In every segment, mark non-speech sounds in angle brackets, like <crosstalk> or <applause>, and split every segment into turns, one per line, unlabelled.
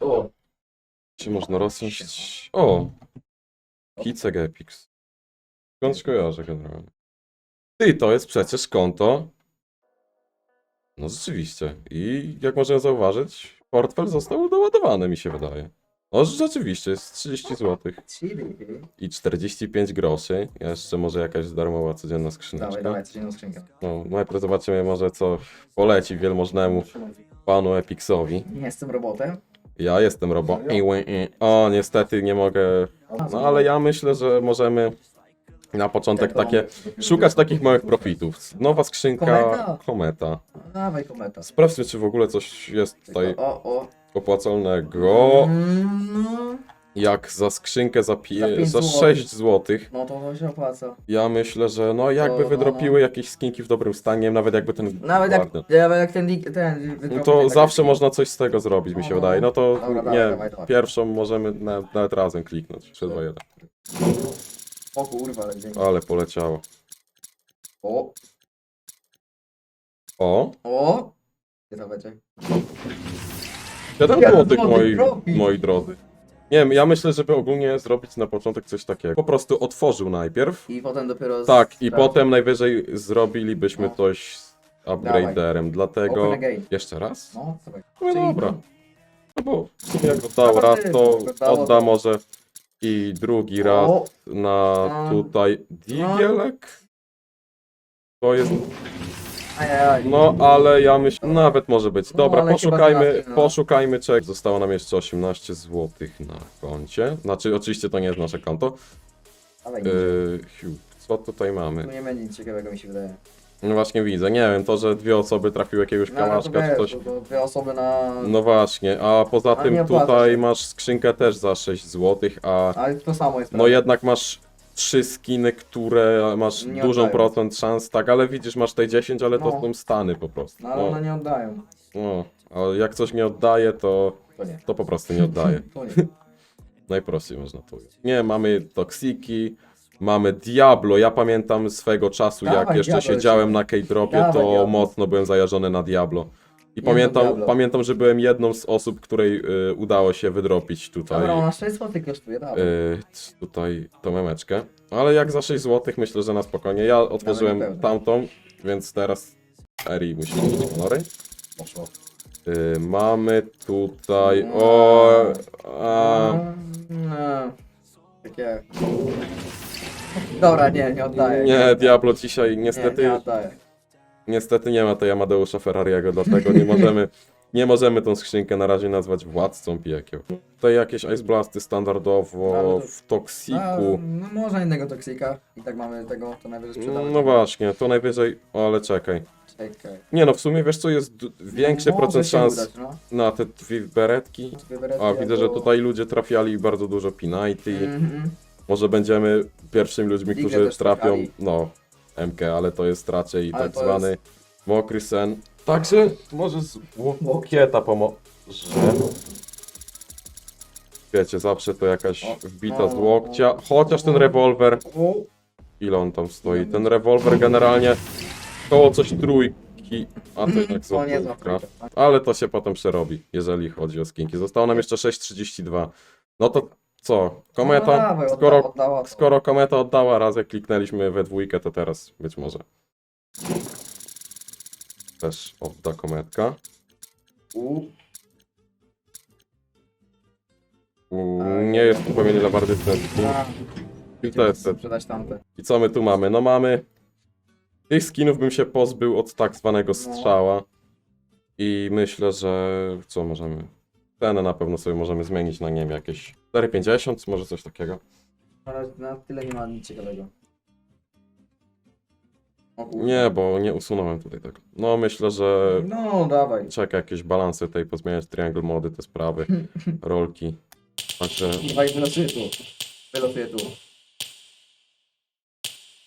O,
Czy można rozsiąść? O! Kicek Epix. Skąd kojarzę generalnie? Ty, to jest przecież konto. No rzeczywiście. I jak możemy zauważyć, portfel został doładowany, mi się wydaje. No rzeczywiście, jest 30 zł i 45 groszy. Jeszcze może jakaś darmowa codzienna skrzyneczka.
Dawaj, dawaj, codzienną skrzynkę.
No, najpierw zobaczymy może co poleci wielmożnemu panu Epixowi.
Nie jestem robotem.
Ja jestem robo. O, niestety nie mogę. No ale ja myślę, że możemy na początek takie szukać takich małych profitów. Nowa skrzynka
Kometa.
kometa.
Dawaj kometa.
Sprawdźmy, czy w ogóle coś jest tutaj
O, o.
opłacalnego.
Mm, no.
Jak za skrzynkę za,
Za
pie...
pięć
za
złotych.
6 zł.
No to to się opłaca.
Ja myślę, że no jakby
No, no,
wydropiły
no.
jakieś skinki w dobrym stanie, nawet jakby ten.
Nawet jak,
ładny.
nawet jak ten, ten
No to zawsze można coś z tego zrobić, mi się
No,
wydaje. No to
dobra,
nie,
dawaj, dawaj.
pierwszą możemy na, nawet razem kliknąć. 3, 2, 1.
O kurwa, ale dzięki.
Ale poleciało.
O,
O,
o. Gdzie to będzie?
7
Jeden
złotych
złotych
moi, moi drodzy. Nie wiem, ja myślę, żeby ogólnie zrobić na początek coś takiego. Po prostu otworzył najpierw.
I potem dopiero...
Tak, i potem najwyżej zrobilibyśmy
No.
coś z upgraderem. Dlatego.
Open again.
Jeszcze raz?
No, dawaj.
No
Czyli-
dobra. No bo w sumie jak
Dobra,
raz, to odda może i drugi raz
O,
na tutaj digielek. To jest.
Ajajaj.
No ale ja myślę, nawet może być.
No,
Dobra,
ale chyba
poszukajmy,
trafi, no.
poszukajmy czek. Zostało nam jeszcze 18 zł na koncie. Znaczy, oczywiście to nie jest nasze konto.
Dawaj,
Yy, hiu, co tutaj
Tu
mamy?
nie będzie nic ciekawego mi się wydaje.
No właśnie widzę, nie wiem, to, że dwie osoby trafiły jakiegoś
No, ale to
czy
wiesz,
coś.
to, to dwie osoby na...
No właśnie, a poza
Ale
tym
nie opłaca
tutaj
się.
masz skrzynkę też za 6 zł, a
Ale to samo jest.
no
prawda?
jednak masz trzy skiny, które masz
Nie
dużą
oddają.
procent szans, tak, ale widzisz, masz tej 10, ale to
No.
są stany po prostu.
No ale
No,
one nie oddają.
no, a jak coś nie oddaje, to,
To nie.
to po prostu nie oddaje. <laughs>
To nie.
Najprościej można to ująć. Nie, mamy Toksiki, mamy Diablo. Ja pamiętam swego czasu, jak
Dawaj,
jeszcze
Diablo
siedziałem na K-Dropie,
Dawaj,
to
Diablo.
mocno byłem zajarzony na Diablo. I
Nie, no
pamiętam,
Diablo.
pamiętam, że byłem jedną z osób, której y, udało się wydropić tutaj.
Dobra, ona 6 zł kosztuje, dawaj.
y, c- tutaj tą memeczkę. Ale jak za 6 zł myślę, że na spokojnie. Ja otworzyłem tamtą, więc teraz Eri musi mieć honory.
Poszło.
Y, mamy tutaj. O, a,
No. Takie... Dobra, nie, nie oddaję.
nie, Diablo dzisiaj
Nie,
niestety.
nie oddaję.
Niestety nie ma tej Amadeusza Ferrariego, dlatego nie możemy, <laughs> nie możemy tą skrzynkę na razie nazwać władcą piekieł. Tutaj jakieś Ice Blasty standardowo
Ale to-
w
A,
Toksiku.
no może innego toksika. I tak mamy tego, to najwyżej sprzedamy.
No właśnie, to najwyżej, ale czekaj.
Czekaj.
Nie no, w sumie wiesz co, jest d- większy
Może
procent
się
szans
udać, no.
na te dwie beretki. A widzę, że tutaj ludzie trafiali bardzo dużo Pinajty.
Mhm.
Może będziemy pierwszymi ludźmi,
Ligę
którzy
też
trafią,
trafiali.
no, MK, ale to jest raczej
Ale
tak
to
zwany mokry sen. Także może z łokieta pomoże. Wiecie, zawsze to jakaś wbita z łokcia, chociaż ten rewolwer,
O,
ile on tam stoi? Ten rewolwer generalnie koło coś trójki, a to jednak
to nie złapie.
Ale to się potem przerobi, jeżeli chodzi o skinki. Zostało nam jeszcze 6,32. No to co? Kometa?
No, dawaj,
skoro,
oddała to.
skoro kometa oddała raz, jak kliknęliśmy we dwójkę, to teraz być może. Też odda kometka.
U,
U, nie jest to pewnie lewardystne.
a,
I to jest ten.
sprzedać tamte.
I co my tu mamy? No mamy... Tych skinów bym się pozbył od tak zwanego strzała. I myślę, że... Co możemy... Cenę na pewno sobie możemy zmienić na, nie wiem, jakieś 4,50, może coś takiego.
Na tyle nie ma nic ciekawego. O kurwa.
Nie, bo nie usunąłem tutaj tego. No myślę, że...
No, dawaj.
Czeka jakieś balansy tutaj, pozmieniać triangle mody, te sprawy, <laughs> rolki. Także...
I wylosuję tu. Wylosuję tu.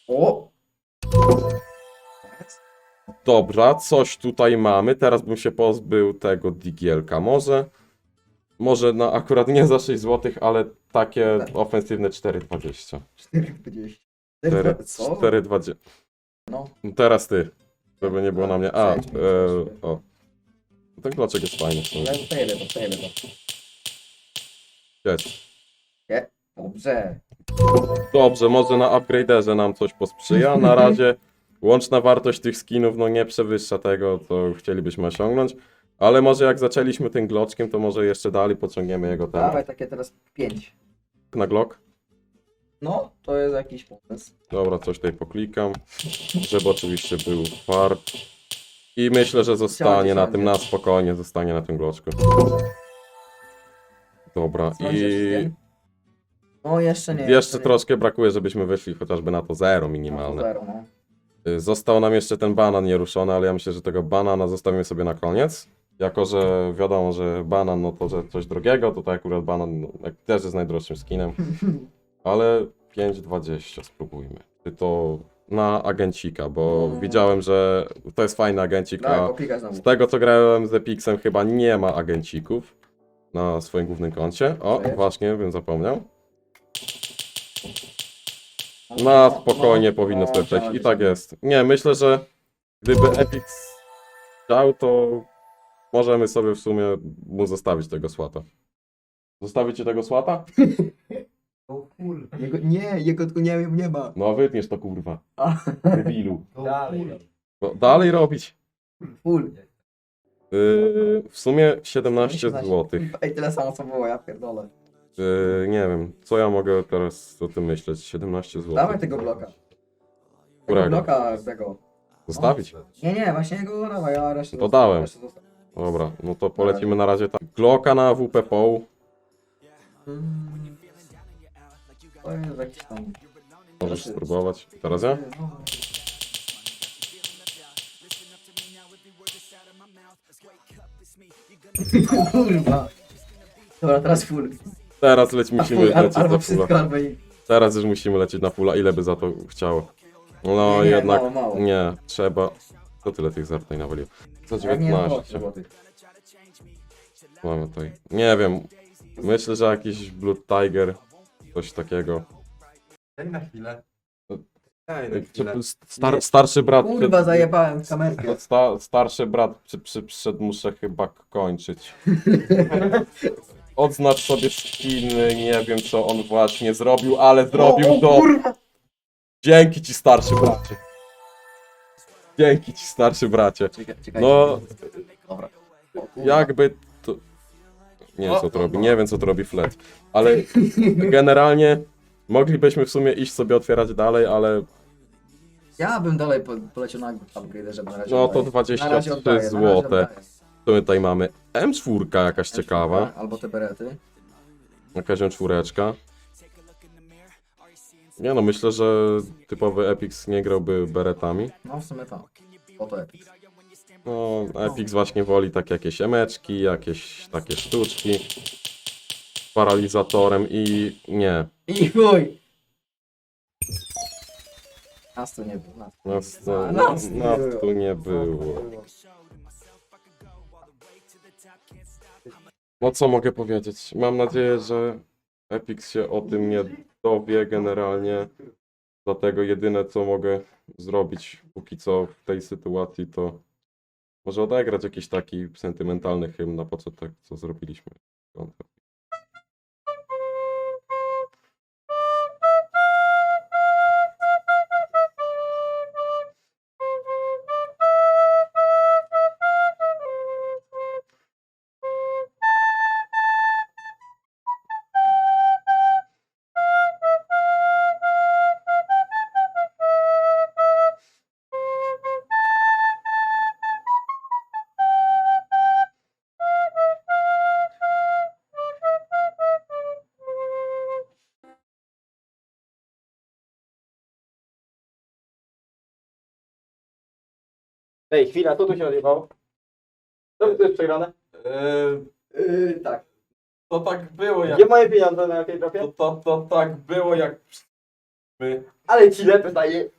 O!
Dobra, coś tutaj mamy. Teraz bym się pozbył tego digielka. Może, może na akurat nie za 6 zł, ale takie ofensywne 4,20.
4,50.
4,
Co?
4,20.
No.
Teraz ty, żeby nie było na mnie. A, e,
przejdźmy.
o. ten kloczek jest fajny. w sumie. Jest.
Dobrze.
Dobrze, może na upgraderze nam coś posprzyja. Na <laughs> razie łączna wartość tych skinów no nie przewyższa tego, co chcielibyśmy osiągnąć. Ale może jak zaczęliśmy tym gloczkiem, to może jeszcze dalej pociągniemy jego temat.
Dawaj takie teraz pięć.
Na glock?
No, to jest jakiś pomysł.
Dobra, coś tutaj poklikam, żeby oczywiście był fart. I myślę, że zostanie na tym na spokojnie, zostanie na tym gloczku. Dobra, i
że- No jeszcze nie.
jeszcze
nie.
troszkę brakuje, żebyśmy wyszli chociażby na to zero minimalne.
Zero, no.
Y, Został nam jeszcze ten banan nieruszony, ale ja myślę, że tego banana zostawimy sobie na koniec. Jako, że wiadomo, że banan, no to że coś drogiego, to tak akurat banan no, jak też jest najdroższym skinem. <laughs> Ale 5,20 spróbujmy. Czy to na agencika, bo
No.
widziałem, że to jest fajny agencik,
Dawaj,
a
popikaj znowu.
z tego co grałem z Epixem chyba nie ma agencików na swoim głównym koncie. O,
jest?
właśnie, bym zapomniał.
No,
Na
no,
spokojnie
no,
powinno
no, tak,
I tak jest. Nie, myślę, że gdyby Epix chciał, to możemy sobie w sumie mu zostawić tego słata. Zostawicie tego słata? <laughs>
Jego, nie, jego tu nie, nie ma.
No wytniesz to kurwa.
A.
Debilu. <laughs>
Dalej.
No, dalej robić.
Full.
Yy, w sumie 17 zł.
Ej, tyle samo co było, ja pierdolę.
Yy, nie wiem, co ja mogę teraz o tym myśleć. 17 zł.
Dawaj tego bloka. Tego
Którego?
bloka tego.
Zostawić?
Nie, nie, właśnie go dawaj, a resztę
To
zostaw,
dałem.
resztę zostaw.
Dobra, no to polecimy na razie tak. Glocka na WP Poł.
To jest jakiś tam...
Możesz spróbować. Teraz ja?
Kurwa. Dobra, teraz full.
Teraz leć, musimy lecieć
albo
na
wszystko,
fulla.
albo i...
Teraz już musimy lecieć na fulla. Ile by za to chciało? No
Nie, nie,
jednak
mało, mało.
nie, trzeba. To tyle tych zar tutaj nawalił.
Jak nie,
19
zł.
mamy tutaj. Nie wiem. Myślę, że jakiś Blood Tiger. Coś takiego.
Daj na chwilę.
No.
Daj na chwilę.
Star, starszy brat.
Kurwa, zajebałem w kamerkę.
No, <laughs> sta, starszy brat przy, przy, przyszedł, muszę chyba kończyć. <laughs> Odznacz sobie skiny, nie wiem co on właśnie zrobił, ale zrobił
o, o,
to.
kurwa.
Dzięki ci starszy bracie. Dzięki ci starszy bracie.
Czekaj, czekaj.
No,
Dobra. O, kurwa.
jakby to... Nie wiem co to robi, nie wiem co to robi flat. Ale generalnie moglibyśmy w sumie iść sobie otwierać dalej, ale
Ja bym dalej po, poleciał na upgrade, żeby na razie
no to
oddaję. Na razie
23
oddaję, na razie
złote.
oddaję.
Tu tutaj mamy M4 jakaś ciekawa.
Albo te berety.
Jakaś czwóreczka. Nie no, myślę, że typowy Epix nie grałby beretami.
No w sumie tak. Oto Epic.
No, Epix właśnie woli takie jakieś emeczki, jakieś takie sztuczki. Paralizatorem i nie.
I chuj! Nas tu nie było. Nas.
Nas, no,
Nas
nas,
nie
tu
było.
nie było. No co mogę powiedzieć? Mam nadzieję, że Epix się o tym nie dowie generalnie. Dlatego jedyne co mogę zrobić póki co w tej sytuacji to może odegrać jakiś taki sentymentalny hymn na poczet tak co zrobiliśmy.
Ej, chwila, co tu się odjebało? Co tu jest przegrane?
Yy, tak.
to tak było
Gdzie moje pieniądze na jakiej dropie?
to, to tak było jak my
Ale ci lepy daje.